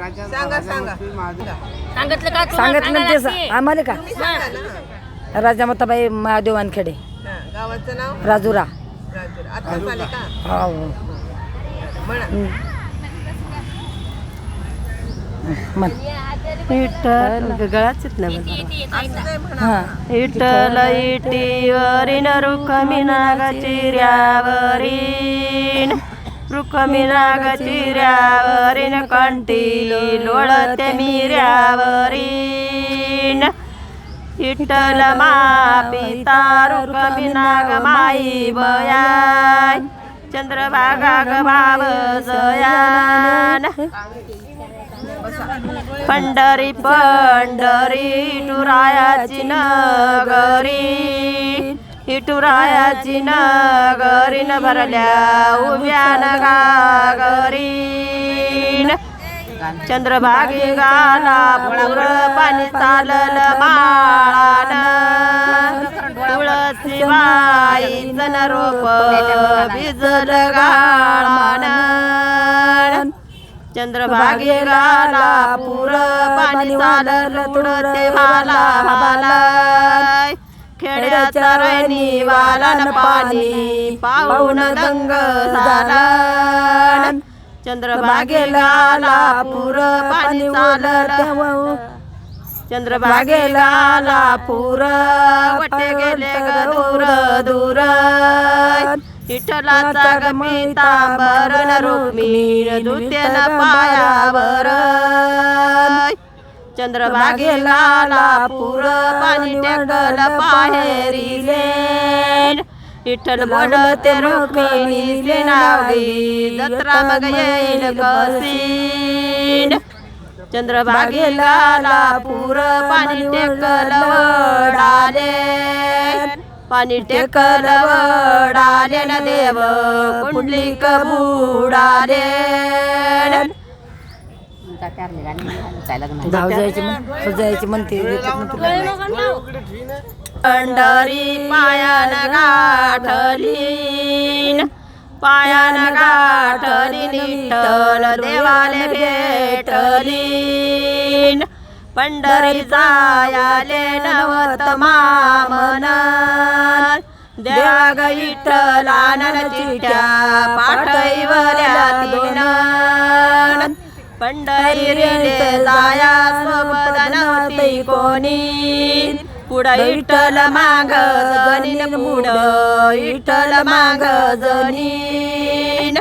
सांगा सांगा. सांगितलं का तुला सांगितलं ना सांगायला ते लागते? आम्हाला का? तुम्ही सांगा ना. राजामाताबाई महादेव वानखेडे. हा, गावाचं नाव? राजुरा. राजूर. आता आले का? हो म्हणा. म्हण. विठ्ठल गळाच ना असं नाही म्हणा हा विठ्ठल इटीवरीन रुखमी नाग चिऱ्यावरीन रुखमी नाग चिऱ्यावरीन कंठी लोळते मिऱ्यावरीन विठ्ठल मा पिता रुखमी नाग माई बयाय चंद्रभागा ग भाव जयान. पंढरी पंढरी टुरायाची नगरी. इटुरायाची नगरी न भरल्या उभ्या नगागरीन. चंद्रभागी गाला पुर पाणी चालल माळान तुळसी बाईचं रोप भिजल गाळान. चंद्रभागी गाला पुर पाणी चालल तुडते माला भाला चरणी वालन पाणी पाऊन दंग झाला चंद्रभागे गाला पूर पाणी चालल चंद्रभागे गाला पूर वटे गेले ग दूर दूर विठ्ठलाचा गमिता बरण रुक्मीण दुतेन पायावर चंद्रभागे लाला पुर पाणी टेकल पाहेरीले. विठ्ठल बोलते रुक्मिणीले नावली जत्रा मग येईल कसीन चंद्रभागे लाला पुर पाणी टेकल वडाले पाणी टेकल वडाले न देव. कुंडलिक बुडाले जायची म्हण म्हणते पायान गाठलीन. पायान गाठली निठल देवाले भेटलीन. पंढरी जायाले नवत मामन. देवा ग विठ्ठलानन चिठ्या पाठवल्या तीन. पंढरीने जाया सोबत नव्हती कोणी पुढं इटल माग जनीन पुढं इटल माग जनीन